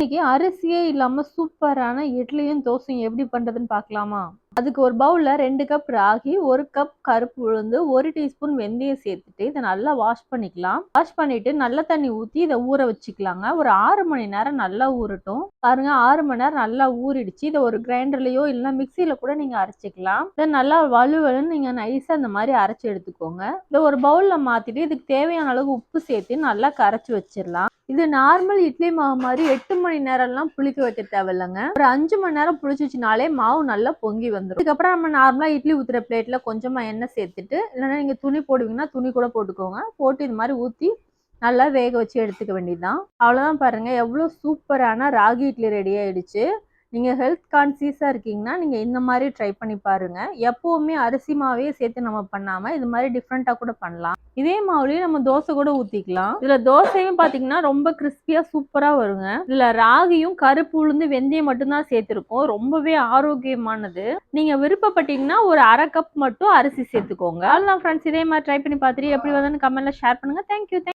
இன்னைக்கு அரிசியே இல்லாம சூப்பரான இட்லியும் தோசையும் எப்படி பண்றதுன்னு பார்க்கலாமா? அதுக்கு ஒரு பவுல்ல ரெண்டு கப் ராகி ஒரு கப் கருப்பு உளுந்து ஒரு டீஸ்பூன் வெந்தயம் சேர்த்துட்டு இதை நல்லா வாஷ் பண்ணிக்கலாம். வாஷ் பண்ணிட்டு நல்ல தண்ணி ஊத்தி இதை ஊற வச்சுக்கலாங்க. ஒரு ஆறு மணி நேரம் நல்லா ஊறட்டும். பாருங்க ஆறு மணி நேரம் நல்லா ஊறிடுச்சு. இதை ஒரு கிரைண்டர்லயோ இல்லைன்னா மிக்சியில கூட நீங்க அரைச்சிக்கலாம். இதை நல்லா வலுவலுன்னு நீங்க நைஸா இந்த மாதிரி அரைச்சி எடுத்துக்கோங்க. இதை ஒரு பவுல்ல மாத்திட்டு இதுக்கு தேவையான அளவு உப்பு சேர்த்து நல்லா கரைச்சி வச்சிடலாம். இது நார்மல் இட்லி மாவு மாதிரி எட்டு மணி நேரம்லாம் புளிக்க வைக்க தேவையில்லைங்க. ஒரு அஞ்சு மணி நேரம் புளிச்சிச்சுனாலே மாவு நல்லா பொங்கி வந்துடும் இதுக்கப்புறம் நம்ம நார்மலாக இட்லி ஊற்றுற பிளேட்டில் கொஞ்சமாக எண்ணெய் சேர்த்துட்டு இல்லைன்னா நீங்கள் துணி போடுவீங்கன்னா துணி கூட போட்டுக்கோங்க. போட்டு இது மாதிரி ஊற்றி நல்லா வேக வச்சு எடுத்துக்க வேண்டியதுதான். அவ்வளோதான் பாருங்கள் எவ்வளோ சூப்பரான ராகி இட்லி ரெடி ஆயிடுச்சு. நீங்கள் ஹெல்த் கான்சியஸாக இருக்கீங்கன்னா நீங்கள் இந்த மாதிரி ட்ரை பண்ணி பாருங்கள் எப்போவுமே அரிசி மாவே சேர்த்து நம்ம பண்ணாமல் இது மாதிரி டிஃப்ரெண்ட்டாக கூட பண்ணலாம். இதே மாவுலேயே நம்ம தோசை கூட ஊற்றிக்கலாம் இதில் தோசையும் பார்த்தீங்கன்னா ரொம்ப கிறிஸ்பியாக சூப்பராக வருங்க. இதில் ராகியும் கருப்பு உளுந்து வெந்தயம் மட்டும்தான் சேர்த்துருக்கோம். ரொம்பவே ஆரோக்கியமானது. நீங்கள் விருப்பப்பட்டீங்கன்னா ஒரு அரை கப் மட்டும் அரிசி சேர்த்துக்கோங்க. அவ்வளோதான் ஃப்ரெண்ட்ஸ் இதே மாதிரி ட்ரை பண்ணி பார்த்துட்டு எப்படி வந்ததுன்னு கமெண்ட்ல ஷேர் பண்ணுங்கள் தேங்க்யூ